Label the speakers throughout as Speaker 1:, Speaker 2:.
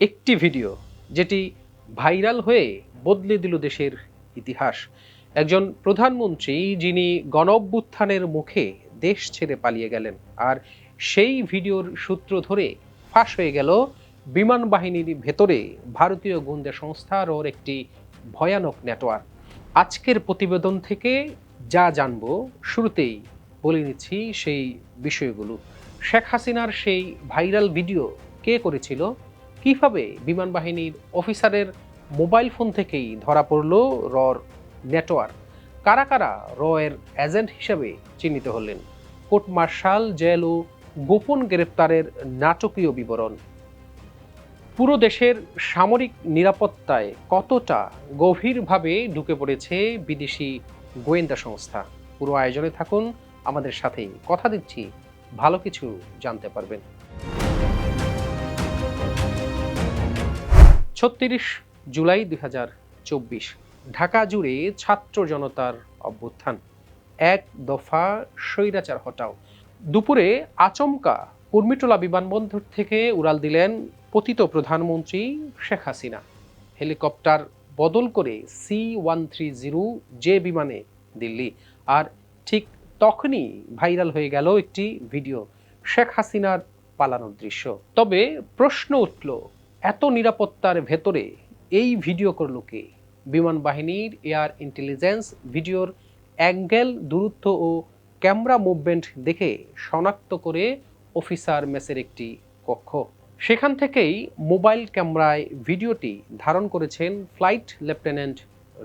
Speaker 1: একটি ভিডিও যেটি ভাইরাল হয়ে বদলে দিল দেশের ইতিহাস। একজন প্রধানমন্ত্রী যিনি গণঅভ্যুত্থানের মুখে দেশ ছেড়ে পালিয়ে গেলেন আর সেই ভিডিওর সূত্র ধরে ফাঁস হয়ে গেল বিমান বাহিনীর ভেতরে ভারতীয় গোয়েন্দা সংস্থার ওর একটি ভয়ানক নেটওয়ার্ক। আজকের প্রতিবেদন থেকে যা জানব, শুরুতেই বলে নিচ্ছি সেই বিষয়গুলো। শেখ হাসিনার সেই ভাইরাল ভিডিও কে করেছিল? কীভাবে বিমান বাহিনীর অফিসারের মোবাইল ফোন থেকেই ধরা পড়ল রর নেটওয়ার্ক? কারা কারা র এর এজেন্ট হিসেবে চিহ্নিত হলেন? কোর্ট মার্শাল জেল ও গোপন গ্রেপ্তারের নাটকীয় বিবরণ। পুরো দেশের সামরিক নিরাপত্তায় কতটা গভীরভাবে ঢুকে পড়েছে বিদেশি গোয়েন্দা সংস্থা? পুরো আয়োজনে থাকুন, আমাদের সাথেই কথা দিচ্ছি, ভালো কিছু জানতে পারবেন। ছত্রিশ জুলাই দুই হাজার চব্বিশ, ঢাকা জুড়ে ছাত্র জনতার অভ্যুত্থান। এক দফা স্বৈরাচার হটাও। দুপুরে আচমকা কুর্মিটোলা বিমানবন্দর থেকে উড়াল দিলেন পতিত প্রধানমন্ত্রী শেখ হাসিনা। হেলিকপ্টার বদল করে C one three zero J বিমানে দিল্লি। আর ঠিক তখনই ভাইরাল হয়ে গেল একটি ভিডিও শেখ হাসিনার পালানোর দৃশ্য। তবে প্রশ্ন উঠল এত নিরাপত্তার ভেতরে এই ভিডিও করল কে? বিমান বাহিনীর এয়ার ইন্টেলিজেন্স ভিডিওর অ্যাঙ্গেল, দূরত্ব ও ক্যামেরা মুভমেন্ট দেখে শনাক্ত করে অফিসার মেসের একটি কক্ষ। সেখান থেকেই মোবাইল ক্যামেরায় ভিডিওটি ধারণ করেছেন ফ্লাইট লেফটেন্যান্ট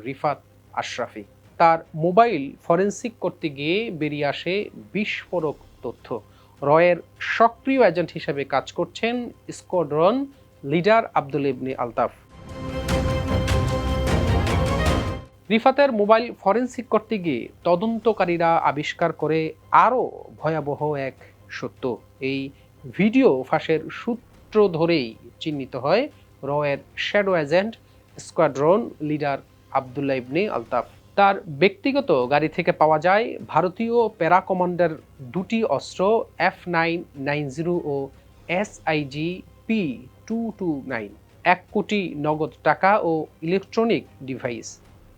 Speaker 1: রিফাত আশরাফি। তার মোবাইল ফরেন্সিক করতে গিয়ে বেরিয়ে আসে বিস্ফোরক তথ্য। রয়ের সক্রিয় এজেন্ট হিসেবে কাজ করছেন স্কোয়াড্রন লিডার আব্দুল ইবনি আলতাফ। রিফাতের মোবাইল ফরেন্সিক করতে গিয়ে তদন্তকারীরা আবিষ্কার করে আরও ভয়াবহ এক সত্য। এই ভিডিও ফাঁসের সূত্র ধরেই চিহ্নিত হয় রয়ের shadow agent squadron leader Abdullah Ibne Altaf. তার ব্যক্তিগত গাড়ি থেকে পাওয়া যায় ভারতীয় প্যারা কমান্ডার দুটি অস্ত্র, F nine nine zero O S I G P two two nine এক কোটি নগদ টাকা ও ইলেকট্রনিক ডিভাইস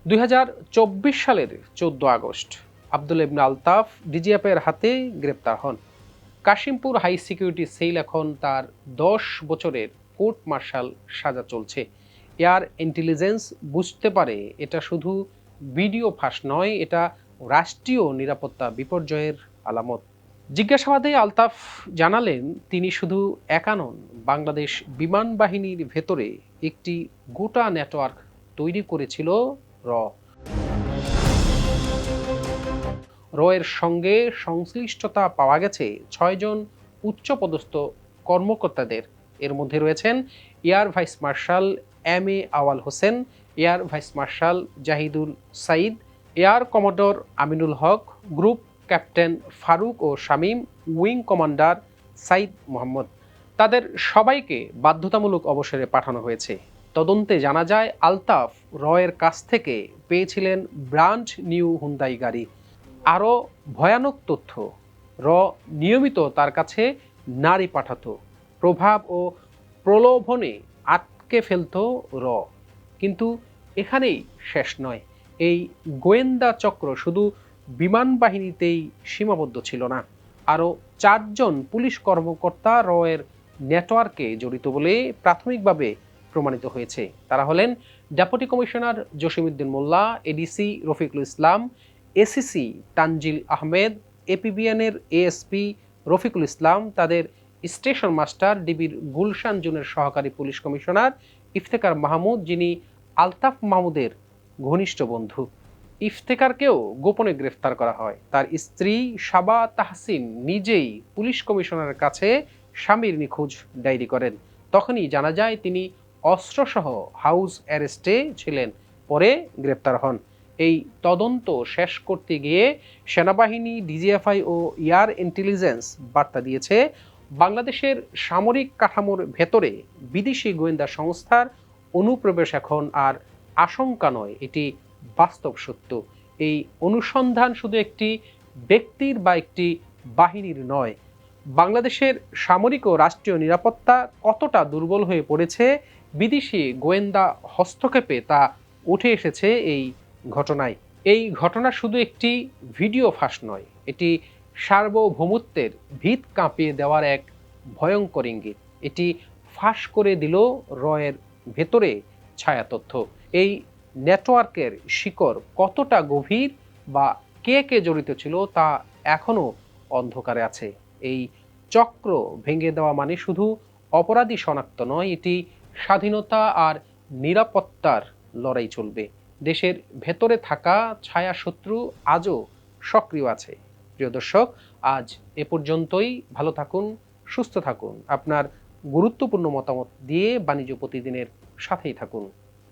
Speaker 1: দুই হাজার চব্বিশ সালের চোদ্দ আগস্ট। আব্দুল ইবনে আলতাফ ডিজিএফের হাতে গ্রেপ্তার হন। কাশিমপুর হাই সিকিউরিটি সেল এখন তার দশ বছরের কোর্ট মার্শাল সাজা চলছে। এয়ার ইন্টেলিজেন্স বুঝতে পারে এটা শুধু ভিডিও ফাঁস নয়, এটা রাষ্ট্রীয় নিরাপত্তা বিপর্যয়ের আলামত। জিজ্ঞাসাবাদে আলতাফ জানালেন, তিনি শুধু একা নন, বাংলাদেশ বিমান বাহিনীর ভেতরে একটি গোটা নেটওয়ার্ক তৈরি করেছিল র। র এর সঙ্গে সংশ্লিষ্টতা পাওয়া গেছে। ছয়জন উচ্চপদস্থ কর্মকর্তাদের এর মধ্যে রয়েছেন air vice marshal M A Awal Hossain, air vice marshal Zahidul Saeed air commodore Aminul Haque, group captain Faruk O Shamim, wing commander Saeed Mohammad. তাদের সবাইকে বাধ্যতামূলক অবসরে পাঠানো হয়েছে। তদন্তে জানা যায়, আলতাফ রয়ের কাছ থেকে পেয়েছিলেন ব্র্যান্ড নিউ হুন্দাই গাড়ি। আরও ভয়ানক তথ্য, র নিয়মিত তার কাছে নারী পাঠাতো। প্রভাব ও প্রলোভনে আটকে ফেলত র। কিন্তু এখানেই শেষ নয়। এই গোয়েন্দা চক্র শুধু বিমান বাহিনীতেই সীমাবদ্ধ ছিল না। আরও চারজন পুলিশ কর্মকর্তা রয়ের নেটওয়ার্কে জড়িত বলে প্রাথমিকভাবে প্রমাণিত হয়েছে। তারা হলেন deputy commissioner Jasimuddin Molla, A D C Rafiqul Islam, A C C Tanzil Ahmed, এপিবিএনের A S P Rafiqul Islam, তাদের স্টেশন মাস্টার ডিবির গুলশান জুনের সহকারী পুলিশ কমিশনার ইফতেকার মাহমুদ, যিনি আলতাফ মাহমুদের ঘনিষ্ঠ বন্ধু। ইফতেকারকেও গোপনে গ্রেফতার করা হয়। তার স্ত্রী সাবা তাহসিন নিজেই পুলিশ কমিশনারের কাছে স্বামীর নিখোঁজ ডায়েরি করেন। তখনই জানা যায় তিনি অস্ত্রসহ হাউস অ্যারেস্টে ছিলেন, পরে গ্রেপ্তার হন। এই তদন্ত শেষ করতে গিয়ে সেনাবাহিনী, ডিজিএফআই ও এয়ার ইন্টেলিজেন্স বার্তা দিয়েছে, বাংলাদেশের সামরিক কাঠামোর ভেতরে বিদেশি গোয়েন্দা সংস্থার অনুপ্রবেশ এখন আর আশঙ্কা নয়। এটি বাস্তব সত্য। এই অনুসন্ধান শুধু একটি ব্যক্তির বা একটি বাহিনীর নয়, বাংলাদেশের সামরিক ও রাষ্ট্রীয় নিরাপত্তা কতটা দুর্বল হয়ে পড়েছে, বিদেশি গোয়েন্দা হস্তক্ষেপে তা উঠে এসেছে এই ঘটনায়। এই ঘটনা শুধু একটি ভিডিও ফাঁস নয়, এটি সার্বভৌমত্বের ভিত কাঁপিয়ে দেওয়ার এক ভয়ঙ্কর ইঙ্গিত। এটি ফাঁস করে দিল রয়ের ভেতরে ছায়া তথ্য। এই নেটওয়ার্কের শিকড় কতটা গভীর বা কে কে জড়িত ছিল তা এখনও অন্ধকারে আছে। এই চক্র ভেঙে দেওয়া মানে শুধু অপরাধী শনাক্ত নয়, এটি স্বাধীনতা আর নিরাপত্তার লড়াই চলবে। দেশের ভেতরে থাকা ছায়া শত্রু আজও সক্রিয় আছে। প্রিয় দর্শক, আজ এ পর্যন্তই। ভালো থাকুন, সুস্থ থাকুন। আপনার গুরুত্বপূর্ণ মতামত দিয়ে বাণিজ্য প্রতিদিনের সাথেই থাকুন।